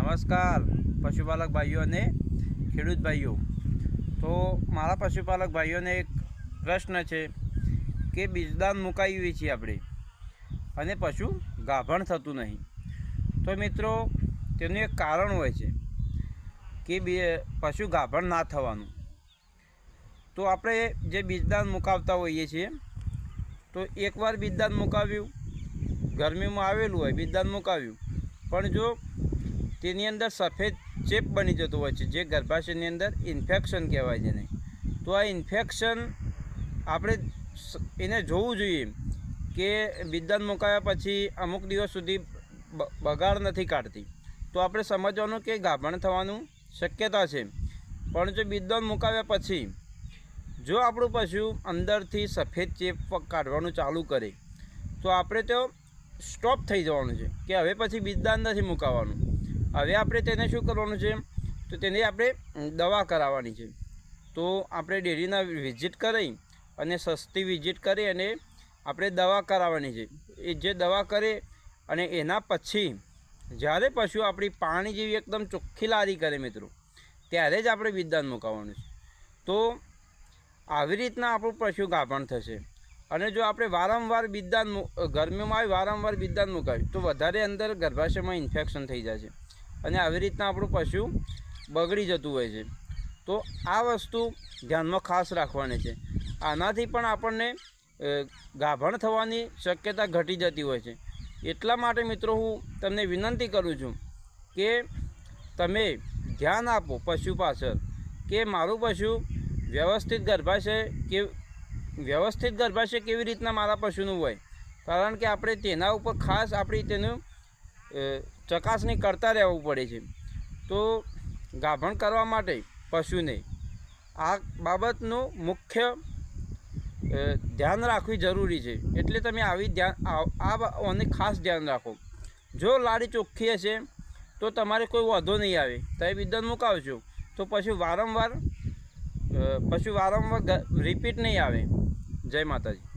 નમસ્કાર, પશુપાલક ભાઈઓ અને ખેડૂત ભાઈઓ. તો મારા પશુપાલક ભાઈઓને એક પ્રશ્ન છે કે બીજદાન મુકાવી છીએ આપણે અને પશુ ગાભણ થતું નહીં. તો મિત્રો, તેનું એક કારણ હોય છે કે પશુ ગાભણ ના થવાનું. તો આપણે જે બીજદાન મુકાવતા હોઈએ છીએ, તો એકવાર બીજદાન મુકાવ્યું, ગરમીમાં આવેલું હોય, બીજદાન મુકાવ્યું. પણ જો તેની અંદર સફેદ ચેપ બની જતો હોય છે, જે ગર્ભાશયની અંદર ઇન્ફેક્શન કહેવાય છે તો આ ઇન્ફેક્શન આપણે એને જોવું જોઈએ કે વિદ્યાન મુકાયા પછી અમુક દિવસ સુધી બગાડ નથી કાઢતી. તો આપણે સમજવાનું કે ગાભણ થવાનું શક્યતા છે. પણ જો બિદ્દાન મુકાવ્યા પછી જો આપણું પશુ અંદરથી સફેદ ચેપ કાઢવાનું ચાલુ કરે, તો આપણે તો સ્ટોપ થઈ જવાનું છે કે હવે પછી બીજદાન નથી મુકાવવાનું હવે આપણે તેને શું કરવાનું છે? તો તેને આપણે દવા કરાવવાની છે. તો આપણે ડેરીના વિઝિટ કરી અને સસ્તી વિઝિટ કરી અને આપણે દવા કરાવવાની છે. એ જે દવા કરે અને એના પછી જ્યારે પશુ આપણી પાણી જેવી એકદમ ચોખ્ખી લારી કરે મિત્રો, ત્યારે જ આપણે વિદ્યાન મુકાવવાનું છે. તો આવી રીતના આપણું પશુ ગાભણ થશે. અને જો આપણે વારંવાર બિદ્દાન ગરમીમાં વારંવાર બિદ્દાન મુકાવી તો વધારે અંદર ગર્ભાશયમાં ઇન્ફેક્શન થઈ જાય છે. અને આવી રીતના આપણું પશુ બગડી જતું હોય છે. તો આ વસ્તુ ધ્યાનમાં ખાસ રાખવાની છે. આનાથી પણ આપણને ગાભણ થવાની શક્યતા ઘટી જતી હોય છે. એટલા માટે મિત્રો હું તમને વિનંતી કરું છું કે તમે ધ્યાન આપો પશુ પાછળ કે મારું પશુ વ્યવસ્થિત ગર્ભાશય કે, વ્યવસ્થિત ગર્ભાશય કેવી રીતના મારા પશુનું હોય. કારણ કે આપણે તેના ઉપર ખાસ આપણી તેનું ચકાસણી કરતા રહેવું પડે છે. તો ગાભણ કરવા માટે પશુને આ બાબતનું મુખ્ય ધ્યાન રાખવી જરૂરી છે. એટલે તમે આવી ધ્યાન આ- આ ખાસ ધ્યાન રાખો. જો લાડી ચોખ્ખી હશે, તો તમારે કોઈ વાંધો નહીં આવે. તમે વિદન મુકાવશો તો પછી વારંવાર પશુ વારંવાર રિપીટ નહીં આવે. જય માતાજી.